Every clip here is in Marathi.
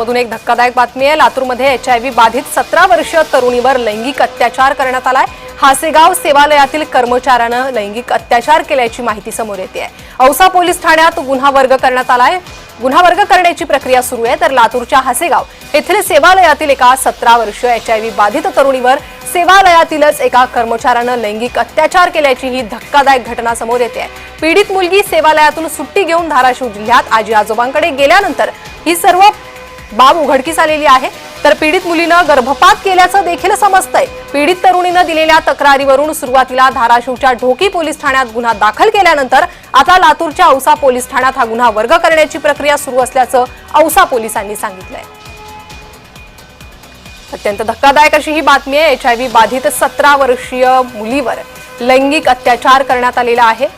लातूरमधून एक धक्कादायक बातमी आहे. लातूरमध्ये एच आय व्ही बाधित सतरा वर्षीय तरुणीवर लैंगिक अत्याचार करण्यात आलाय. हासेगाव सेवालयातील कर्मचाऱ्यानं लैंगिक अत्याचार केल्याची माहिती समोर येते औसा पोलीस ठाण्यात गुन्हा वर्ग करण्यात आलाय. गुन्हा वर्ग करण्याची प्रक्रिया सुरू आहे. तर लातूरच्या हासेगाव येथील सेवालयातील एका सतरा वर्षीय एच आय व्ही बाधित तरुणीवर सेवालयातीलच एका कर्मचाऱ्यानं लैंगिक अत्याचार केल्याची ही धक्कादायक घटना समोर येते पीडित मुलगी सेवालयातून सुट्टी घेऊन धाराशिव जिल्ह्यात आजी आजोबांकडे गेल्यानंतर ही सर्व बाब उघडकीस आलेली आहे. तर पीडित मुलीनं गर्भपात केल्याचं देखील समजतंय. पीडित तरुणीनं दिलेल्या तक्रारीवरून सुरुवातीला धाराशिवच्या ढोकी पोलीस ठाण्यात गुन्हा दाखल केल्यानंतर आता लातूरच्या औसा पोलीस ठाण्यात हा गुन्हा वर्ग करण्याची प्रक्रिया सुरू असल्याचं औसा पोलिसांनी सांगितलंय. अत्यंत धक्कादायक अशी ही बातमी आहे. एच आय व्ही बाधित सतरा वर्षीय मुलीवर लैंगिक अत्याचार करण्यात आलेला आहे.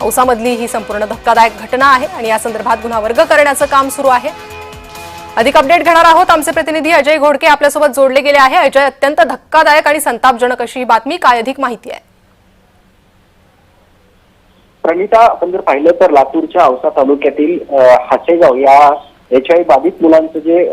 औसामधली ही संपूर्ण धक्कादायक घटना आहे आणि या संदर्भात गुन्हा वर्ग करण्याचं काम सुरू आहे. अधिक अपडेट घेणार आहोत. आमचे प्रतिनिधी अजय घोडके आपल्यासोबत जोडले गेले आहे. अजय अत्यंत धक्कादायक आणि संतापजनक अशी ही बातमी. काय अधिक माहिती आहे? प्रणिता आपण जर पाहिलं तर लातूरच्या औसा तालुक्यातील हासेगाव या एच आय बाधित मुलांचं जे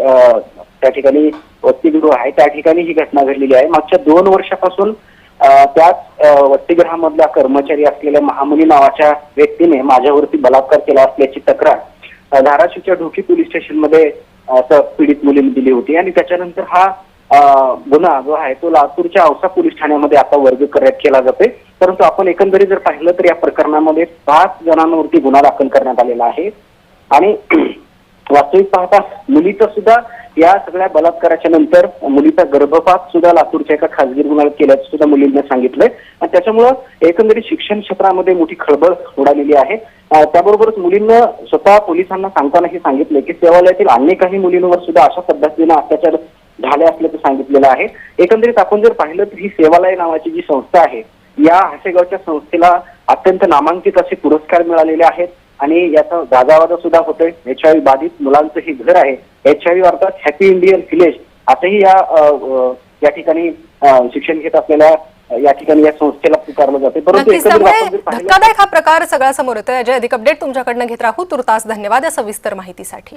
त्या ठिकाणी वसतिगृह आहे त्या ठिकाणी ही घटना घडलेली आहे. मागच्या दोन वर्षापासून त्याच अ, वसतिगृहामधला कर्मचारी असलेल्या महामुनी नावाच्या व्यक्तीने माझ्यावरती बलात्कार केला असल्याची तक्रार धाराशिवच्या ढोकी पोलीस स्टेशनमध्ये असं पीडित मुलीने दिली होती. आणि त्याच्यानंतर हा गुन्हा जो आहे तो लातूरच्या औसा पोलीस ठाण्यामध्ये आता वर्ग करण्यात केला जातोय. परंतु आपण एकंदरीत जर पाहिलं तर या प्रकरणामध्ये पाच जणांवरती गुन्हा दाखल करण्यात आलेला आहे. आणि वास्तविक पाहता मुलीचं सुद्धा या सगळ्या बलात्काराच्या नंतर मुलीचा गर्भपात सुद्धा लातूरच्या एका खासगी रुग्णालयात केल्याचं सुद्धा मुलींना सांगितलंय. आणि त्याच्यामुळं एकंदरीत शिक्षण क्षेत्रामध्ये मोठी खळबळ उडालेली आहे. त्याबरोबरच मुलींना स्वतः पोलिसांना सांगताना हे सांगितलंय की सेवालयातील अन्य काही मुलींवर सुद्धा अशा पद्धतीनं अत्याचार झाले असल्याचं सांगितलेलं आहे. एकंदरीत आपण जर पाहिलं तर ही सेवालय नावाची जी संस्था आहे या हासेगावच्या संस्थेला अत्यंत नामांकित असे पुरस्कार मिळालेले आहेत. आणि याचा गाजावाजा सुद्धा होतोय. एच आय बाधित मुलांचं हे घर आहे. एच आय अर्थात हॅपी इंडियन विलेज असंही या या ठिकाणी शिक्षण घेत असलेल्या या ठिकाणी या संस्थेला पुकारलं जाते. धक्कादायक हा प्रकार सगळा समोर येतोय. अजय अधिक अपडेट तुमच्याकडनं घेत राहू. तुर्तास धन्यवाद या सविस्तर माहितीसाठी.